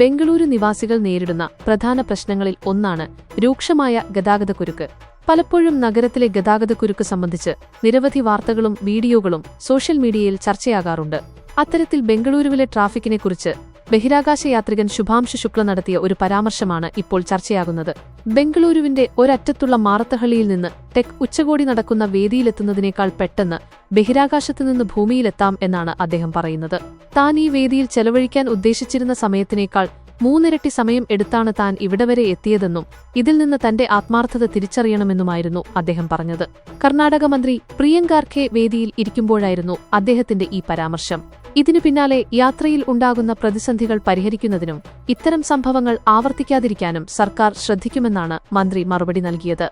ബംഗളൂരു നിവാസികൾ നേരിടുന്ന പ്രധാന പ്രശ്നങ്ങളിൽ ഒന്നാണ് രൂക്ഷമായ ഗതാഗതക്കുരുക്ക്. പലപ്പോഴും നഗരത്തിലെ ഗതാഗതക്കുരുക്ക് സംബന്ധിച്ച് നിരവധി വാർത്തകളും വീഡിയോകളും സോഷ്യൽ മീഡിയയിൽ ചർച്ചയാകാറുണ്ട്. അത്തരത്തിൽ ബംഗളൂരുവിലെ ട്രാഫിക്കിനെക്കുറിച്ച് ബഹിരാകാശ യാത്രികൻ ശുഭാംശു ശുക്ല നടത്തിയ ഒരു പരാമർശമാണ് ഇപ്പോൾ ചർച്ചയാകുന്നത്. ബംഗളൂരുവിന്റെ ഒരറ്റത്തുള്ള മാറത്തഹള്ളിയിൽ നിന്ന് ടെക് ഉച്ചകോടി നടക്കുന്ന വേദിയിലെത്തുന്നതിനേക്കാൾ പെട്ടെന്ന് ബഹിരാകാശത്തു നിന്ന് ഭൂമിയിലെത്താം എന്നാണ് അദ്ദേഹം പറയുന്നത്. താൻ ഈ വേദിയിൽ ചെലവഴിക്കാൻ ഉദ്ദേശിച്ചിരുന്ന സമയത്തിനേക്കാൾ മൂന്നിരട്ടി സമയം എടുത്താണ് താൻ ഇവിടെ വരെ എത്തിയതെന്നും ഇതിൽ നിന്ന് തന്റെ ആത്മാർത്ഥത തിരിച്ചറിയണമെന്നുമായിരുന്നു അദ്ദേഹം പറഞ്ഞത്. കർണാടക മന്ത്രി പ്രിയങ്കാർഖെ വേദിയിൽ ഇരിക്കുമ്പോഴായിരുന്നു അദ്ദേഹത്തിന്റെ ഈ പരാമർശം. ഇതിനു പിന്നാലെ യാത്രയിൽ ഉണ്ടാകുന്ന പ്രതിസന്ധികൾ പരിഹരിക്കുന്നതിനും ഇത്തരം സംഭവങ്ങൾ ആവർത്തിക്കാതിരിക്കാനും സർക്കാർ ശ്രദ്ധിക്കുമെന്നാണ് മന്ത്രി മറുപടി നൽകിയത്